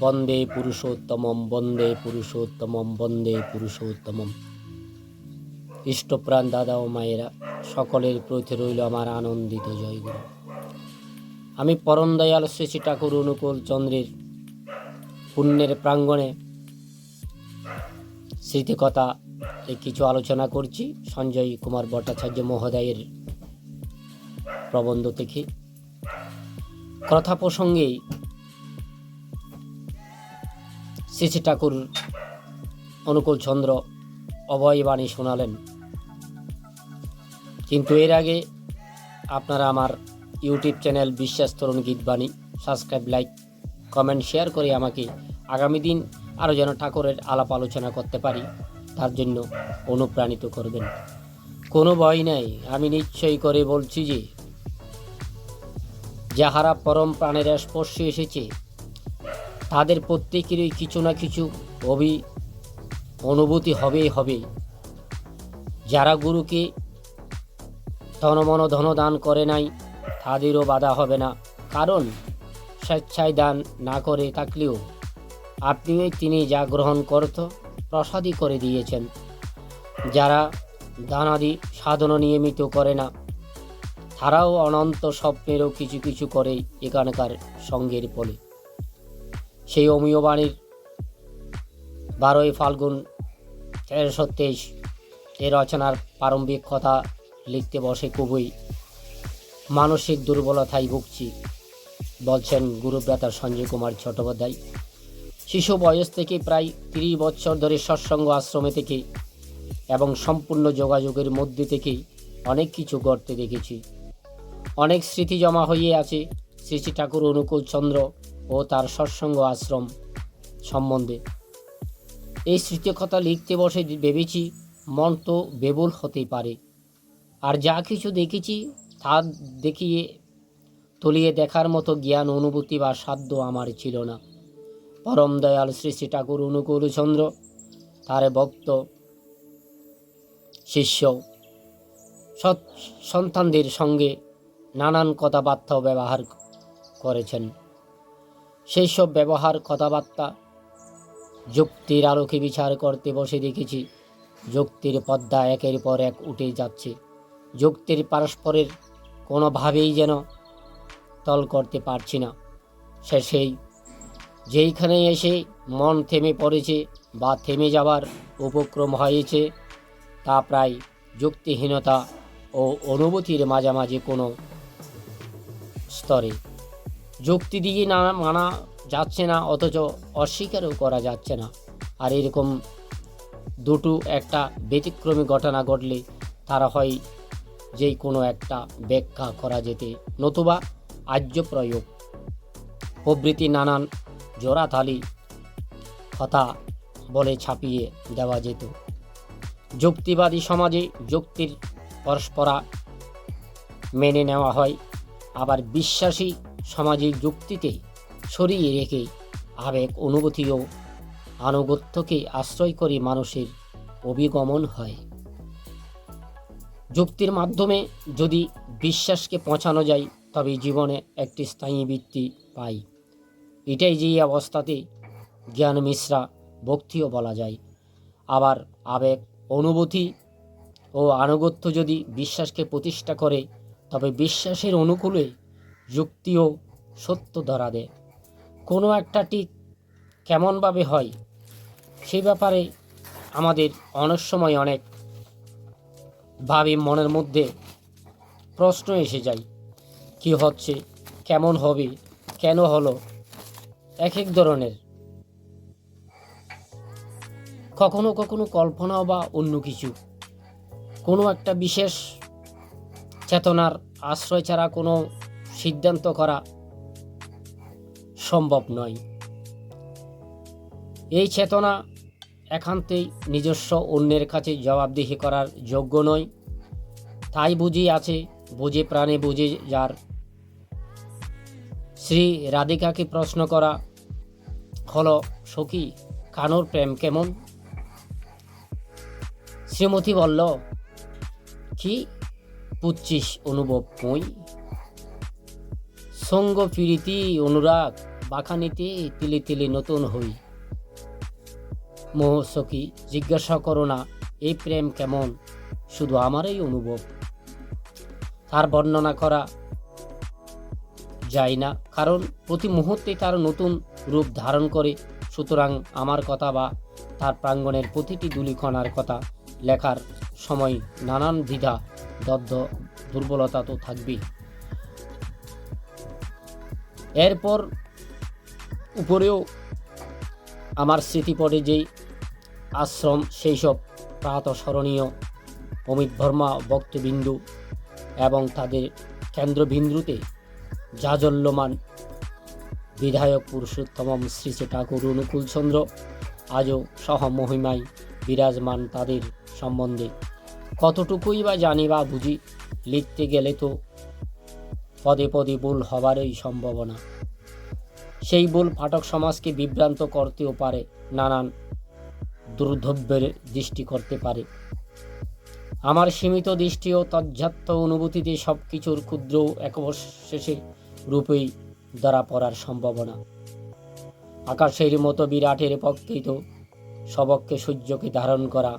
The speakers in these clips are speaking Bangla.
বন্দে পুরুষোত্তমম বন্দে পুরুষোত্তমম বন্দে পুরুষোত্তমম। ইষ্টপ্রাণ দাদা ও মায়েরা, সকলের প্রতি রইল আমার আনন্দিত জয়গুরু। আমি পরম দয়াল শ্রী ঠাকুর অনুকূল চন্দ্রের পুণ্যের প্রাঙ্গণে স্মৃতিকথা কিছু আলোচনা করছি। সঞ্জয় কুমার ভট্টাচার্য মহোদয়ের প্রবন্ধ থেকে। কথা প্রসঙ্গেই শ্রী ঠাকুর অনুকূল চন্দ্র অভয়বাণী শোনালেন। কিন্তু এর আগে আপনারা আমার YouTube channel Biswas Tarun Geetbani subscribe, like, comment, share করে আমাকে আগামী দিন আরও যেন ঠাকুরের আলাপ আলোচনা করতে পারি, তার জন্য অনুপ্রাণিত করবেন। কোনো ভয় নাই, আমি নিশ্চয়ই করে বলছি যে, যাহারা পরম প্রাণের স্পর্শে এসেছে তাদের প্রত্যেকেরই কিছু না কিছু অভি, অনুভূতি হবেই হবে। যারা গুরুকে তনমন ধন দান করে নাই, তাদেরও বাধা হবে না। কারণ স্বেচ্ছায় দান না করে থাকলেও আপনিও তিনি যা গ্রহণ করত, প্রসাদই করে দিয়েছেন। যারা দানাদি সাধন নিয়মিত করে না, তারাও অনন্ত স্বপ্নেরও কিছু কিছু করে এখানকার সঙ্গের ফলে। সেই অমীয় বাণীর বারোই ফাল্গুন তেরোশো তেইশ এ রচনার প্রারম্ভিক কথা লিখতে বসে খুবই মানসিক দুর্বলতায় ভুগছি, বলছেন গুরুব্রাতা সঞ্জয় কুমার চট্টোপাধ্যায়। শিশু বয়স থেকে প্রায় তিরিশ বছর ধরে সৎসঙ্গ আশ্রমে থেকে এবং সম্পূর্ণ যোগাযোগের মধ্যে থেকে অনেক কিছু গড়তে দেখেছি। অনেক স্মৃতি জমা হয়ে আছে শ্রী শ্রী ঠাকুর অনুকূল চন্দ্র ও তার সৎসঙ্গ আশ্রম সম্বন্ধে। এই স্মৃতিকথা লিখতে বসে ভেবেছি মন তো বেবুল হতেই পারে। আর যা কিছু দেখেছি তা দেখিয়ে তলিয়ে দেখার মতো জ্ঞান, অনুভূতি বা সাধ্য আমার ছিল না। পরম দয়াল শ্রী শ্রী ঠাকুর অনুকূল চন্দ্র, তার ভক্ত, শিষ্য, সৎ সন্তানদের সঙ্গে নানান কথাবার্তা ব্যবহার করেছেন। সেই সব ব্যবহার, কথাবার্তা। যুক্তির আলোকে বিচার করতে বসে দেখেছি, যুক্তির পদ্মা একের পর এক উঠে যাচ্ছে। যুক্তির পারস্পরের কোনোভাবেই যেন তল করতে পারছি না। সে সেই যেইখানে এসে মন থেমে পড়েছে বা থেমে যাবার উপক্রম হয়েছে, তা প্রায় যুক্তিহীনতা ও অনুভূতির মাঝামাঝি কোনো স্তরে। যুক্তি দিয়ে না মানা যাচ্ছে না, অথচ অস্বীকারও করা যাচ্ছে না। আর এরকম দুটো একটা ব্যতিক্রমী ঘটনা ঘটলে তারা হয় যেই কোনো একটা ব্যাখ্যা করা যেতে, নতুবা আর্য প্রয়োগ। প্রভৃতি নানান জোড়াতালি কথা বলে ছাপিয়ে দেওয়া যেত। যুক্তিবাদী সমাজে যুক্তির পরস্পরা মেনে নেওয়া হয়। আবার বিশ্বাসী সামাজিক যুক্তিতে সরিয়ে রেখে আবেগ অনুভূতি ও আনুগত্যকে আশ্রয় করে মানুষের অভিগমন হয়। যুক্তির মাধ্যমে যদি বিশ্বাসকে পৌঁছানো যায়, তবে জীবনে একটি স্থায়ী বৃত্তি পাই। এটাই যে অবস্থাতে জ্ঞান মিশ্রা ভক্তিও বলা যায়। আবার আবেগ, অনুভূতি ও আনুগত্য যদি বিশ্বাসকে প্রতিষ্ঠা করে, তবে বিশ্বাসের অনুকূলে যুক্তিও সত্য ধরা দেয় কোনো একটা ঠিক কেমনভাবে হয় সেই ব্যাপারে আমাদের অনেক সময় অনেক ভাবে মনের মধ্যে প্রশ্ন এসে যায়, কি হচ্ছে, কেমন হবে, কেন হলো এক এক ধরনের। কখনো কখনো কল্পনা বা অন্য কিছু। কোনো একটা বিশেষ চেতনার আশ্রয় ছাড়া কোনো সিদ্ধান্ত করা সম্ভব নয়। এই চেতনা একান্তেই নিজস্ব অন্যের কাছে জবাবদিহি করার যোগ্য নয়। তাই বুঝি আছে, বুঝে প্রাণে বুঝে যার। শ্রী রাধিকাকে প্রশ্ন করা হলো, সখী, কানুর প্রেম কেমন? শ্রীমতী বলল, কি পুচ্ছিস অনুভব মই? সঙ্গ প্রীতি অনুরাগ বাখানিতে তিলে তিলে নতুন হই। মোহ সখী জিজ্ঞাসা করো না, এই প্রেম কেমন? শুধু আমারই অনুভব। তার বর্ণনা করা যায় না, কারণ প্রতি মুহূর্তে তার নতুন রূপ ধারণ করে। সুতরাং আমার কথা বা তার প্রাঙ্গণের প্রতিটি দুলিখনার কথা লেখার সময় নানান দ্বিধা দগ্ধ দুর্বলতা তো থাকবেই। এরপর উপরেও আমার স্মৃতিপটে যেই আশ্রম, সেই সব প্রাতঃস্মরণীয় অমিত বর্মা ভক্তবিন্দু এবং তাদের কেন্দ্রবিন্দুতে জাজল্যমান বিধায়ক পুরুষোত্তম শ্রী শ্রী ঠাকুর অনুকূলচন্দ্র আজও সহমহিমায় বিরাজমান তাদের সম্বন্ধে। কতটুকুই বা জানি বা বুঝি, লিখতে গেলে তো পদে পদে ভুল হবারই সম্ভাবনা। সেই ভুল পাঠক সমাজকে বিভ্রান্ত করতেও পারে, নানান দুর্ধব্যের দৃষ্টি করতে পারে। আমার সীমিত দৃষ্টি ও তজ্জাত্য অনুভূতিতে সব কিছুর ক্ষুদ্র একবশেষে রূপেই ধরা পড়ার সম্ভাবনা। আকাশের মতো বিরাটের পক্ষেই তো সবককে সূর্যকে ধারণ করা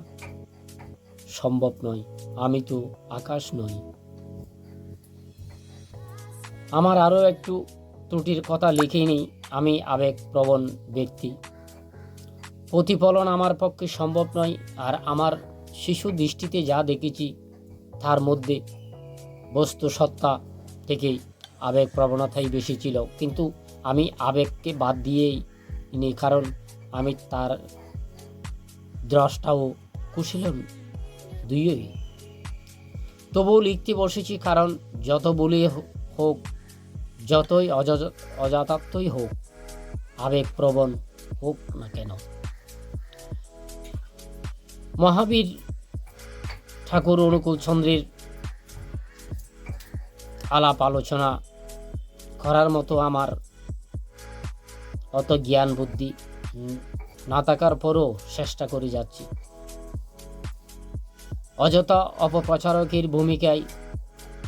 সম্ভব নয়। আমি তো আকাশ নই। আমার আরও একটু ত্রুটির কথা লিখে নিই। আমি আবেগপ্রবণ ব্যক্তি। প্রতিফলন আমার পক্ষে সম্ভব নয়, আর আমার শিশু দৃষ্টিতে যা দেখেছি, তার মধ্যে বস্তু সত্তা থেকেই আবেগ প্রবণতাই বেশি ছিল। কিন্তু আমি আবেগকে বাদ দিয়েই নিই, কারণ আমি তার দ্রষ্টাও কুশীলন দুইই। তবুও লিখতে বসেছি, কারণ যত বলি হোক যতই অযা- অযথার্থই হোক, আবেগপ্রবণ হোক না কেন। মহাবীর ঠাকুর অনুকূল চন্দ্রের আলাপ আলোচনা করার মতো আমার অত জ্ঞান বুদ্ধি না থাকার পরও চেষ্টা করে যাচ্ছি। অযথা অপপ্রচারকের ভূমিকায়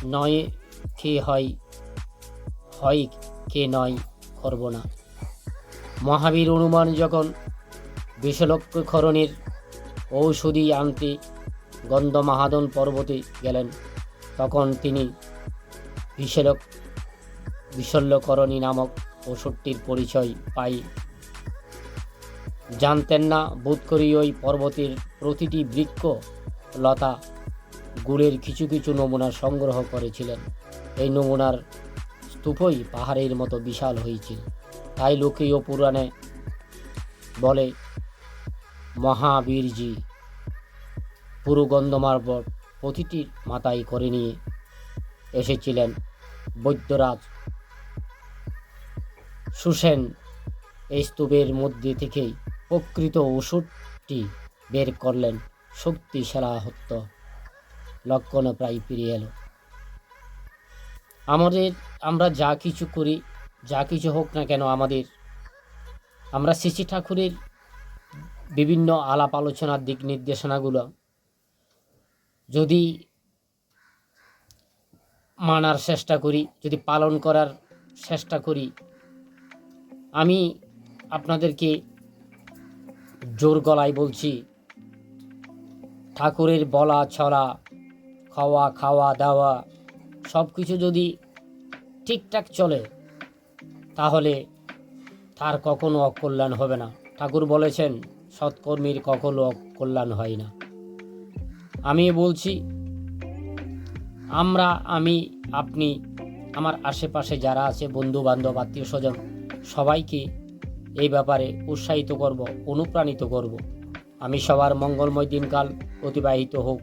নয় কে হয় হয় কে নয় করব না। মহাবীর অনুমান যখন বিশ্বলক্ষ খরণের ঔষধি আনতে গন্ধমাহাদন পর্বতে গেলেন, তখন তিনি বিশলক বিশল্যকরণী নামক ওষুধটির পরিচয় পাই। জানতেন না বোধ করি ওই পর্বতের প্রতিটি বৃক্ষ লতা, গুড়ের কিছু কিছু নমুনা সংগ্রহ করেছিলেন। এই নমুনার স্তূপই পাহাড়ের মতো বিশাল হয়েছিল। তাই লোকীয় পুরাণে বলে, মহাবীরজি পুরো গন্ধমার্বট প্রতিটি মাথায় করে নিয়ে এসেছিলেন বৈদ্যরাজ সুসেন। এই স্তূপের মধ্যে থেকেই প্রকৃত ওষুধটি বের করলেন শক্তি সেরাহত্য লক্ষণ প্রায় ফিরে এলো। আমাদের, আমরা যা কিছু করি, যা কিছু হোক না কেন আমাদের, আমরা শ্রী ঠাকুরের বিভিন্ন আলাপ আলোচনার দিক নির্দেশনাগুলো, যদি মানার চেষ্টা করি, যদি পালন করার চেষ্টা করি, আমি আপনাদেরকে জোর গলায় বলছি, ঠাকুরের বলা ছড়া খাওয়া খাওয়া, দাওয়া সব কিছু যদি ঠিকঠাক চলে, তাহলে তার কখনো অকল্যাণ হবে না। ঠাকুর বলেছেন, সৎকর্মীর কখনো অকল্যাণ হয় না। আমি বলছি, আমরা, আমি, আপনি, আমার আশেপাশে যারা আছে বন্ধু বান্ধব আত্মীয় স্বজন সবাইকে এই ব্যাপারে উৎসাহিত করব, অনুপ্রাণিত করব। আমি সবার মঙ্গলময় দিনকাল অতিবাহিত হোক।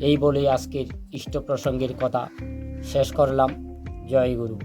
এই বলে আজকের ইষ্ট প্রসঙ্গের কথা শেষ করলাম। জয় গুরু।